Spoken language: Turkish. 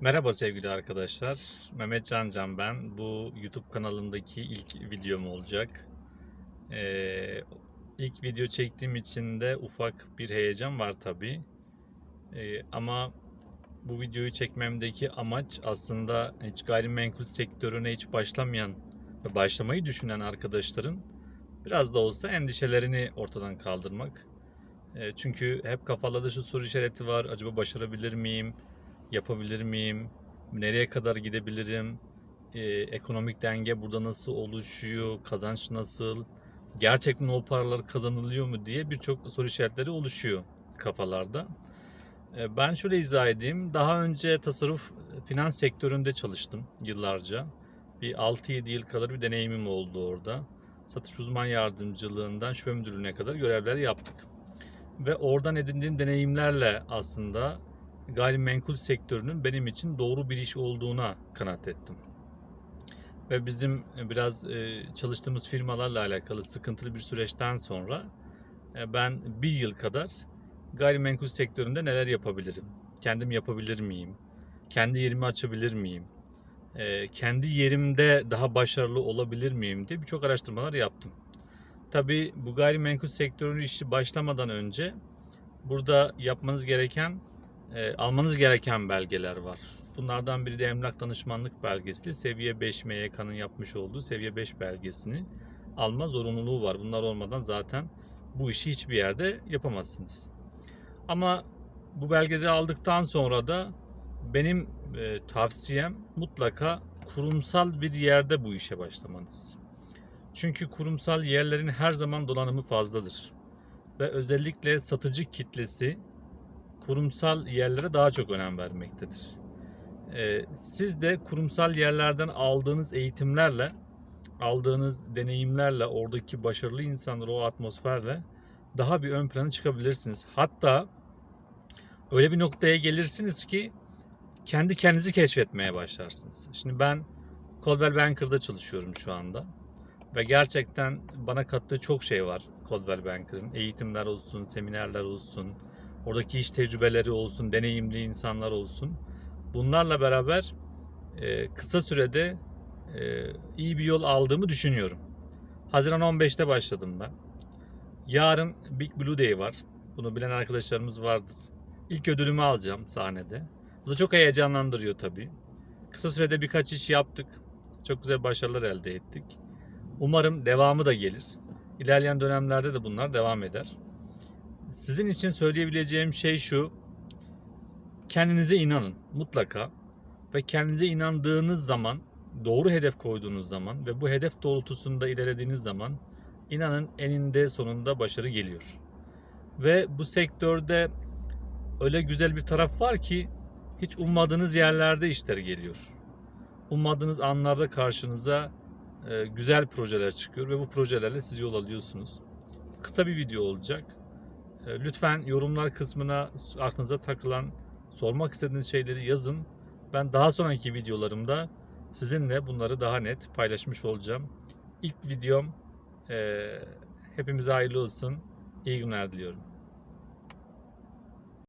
Merhaba sevgili arkadaşlar. Mehmet Can Can ben. Bu YouTube kanalımdaki ilk videom olacak. Ee, ilk video çektiğim için de ufak bir heyecan var tabi. ama bu videoyu çekmemdeki amaç aslında hiç gayrimenkul sektörüne hiç başlamayan ve başlamayı düşünen arkadaşların biraz da olsa endişelerini ortadan kaldırmak. Ee, çünkü hep kafalarda şu soru işareti var. Acaba başarabilir miyim? Yapabilir miyim? Nereye kadar gidebilirim? Ee, ekonomik denge burada nasıl oluşuyor? Kazanç nasıl? Gerçekten o paralar kazanılıyor mu diye birçok soru işaretleri oluşuyor kafalarda. Ee, ben şöyle izah edeyim. Daha önce tasarruf finans sektöründe çalıştım yıllarca. Bir 6-7 yıl kadar bir deneyimim oldu orada. Satış uzman yardımcılığından şube müdürlüğüne kadar görevler yaptık. Ve oradan edindiğim deneyimlerle aslında gayrimenkul sektörünün benim için doğru bir iş olduğuna kanaat ettim. Ve bizim biraz e, çalıştığımız firmalarla alakalı sıkıntılı bir süreçten sonra e, ben bir yıl kadar gayrimenkul sektöründe neler yapabilirim? Kendim yapabilir miyim? Kendi yerimi açabilir miyim? E, kendi yerimde daha başarılı olabilir miyim diye birçok araştırmalar yaptım. Tabii bu gayrimenkul sektörünün işi başlamadan önce burada yapmanız gereken e, almanız gereken belgeler var. Bunlardan biri de emlak danışmanlık belgesi. Seviye 5 MYK'nın yapmış olduğu seviye 5 belgesini alma zorunluluğu var. Bunlar olmadan zaten bu işi hiçbir yerde yapamazsınız. Ama bu belgeleri aldıktan sonra da benim e, tavsiyem mutlaka kurumsal bir yerde bu işe başlamanız. Çünkü kurumsal yerlerin her zaman dolanımı fazladır. Ve özellikle satıcı kitlesi kurumsal yerlere daha çok önem vermektedir. Ee, siz de kurumsal yerlerden aldığınız eğitimlerle, aldığınız deneyimlerle, oradaki başarılı insanlar o atmosferle daha bir ön plana çıkabilirsiniz. Hatta öyle bir noktaya gelirsiniz ki kendi kendinizi keşfetmeye başlarsınız. Şimdi ben Coldwell Banker'da çalışıyorum şu anda. Ve gerçekten bana kattığı çok şey var Coldwell Banker'ın. Eğitimler olsun, seminerler olsun, oradaki iş tecrübeleri olsun, deneyimli insanlar olsun. Bunlarla beraber e, kısa sürede e, iyi bir yol aldığımı düşünüyorum. Haziran 15'te başladım ben. Yarın Big Blue Day var. Bunu bilen arkadaşlarımız vardır. İlk ödülümü alacağım sahnede. Bu da çok heyecanlandırıyor tabii. Kısa sürede birkaç iş yaptık. Çok güzel başarılar elde ettik. Umarım devamı da gelir. İlerleyen dönemlerde de bunlar devam eder. Sizin için söyleyebileceğim şey şu. Kendinize inanın mutlaka ve kendinize inandığınız zaman, doğru hedef koyduğunuz zaman ve bu hedef doğrultusunda ilerlediğiniz zaman inanın eninde sonunda başarı geliyor. Ve bu sektörde öyle güzel bir taraf var ki hiç ummadığınız yerlerde işler geliyor. Ummadığınız anlarda karşınıza e, güzel projeler çıkıyor ve bu projelerle siz yol alıyorsunuz. Kısa bir video olacak. E, lütfen yorumlar kısmına aklınıza takılan, sormak istediğiniz şeyleri yazın. Ben daha sonraki videolarımda sizinle bunları daha net paylaşmış olacağım. İlk videom e, hepimize hayırlı olsun. İyi günler diliyorum.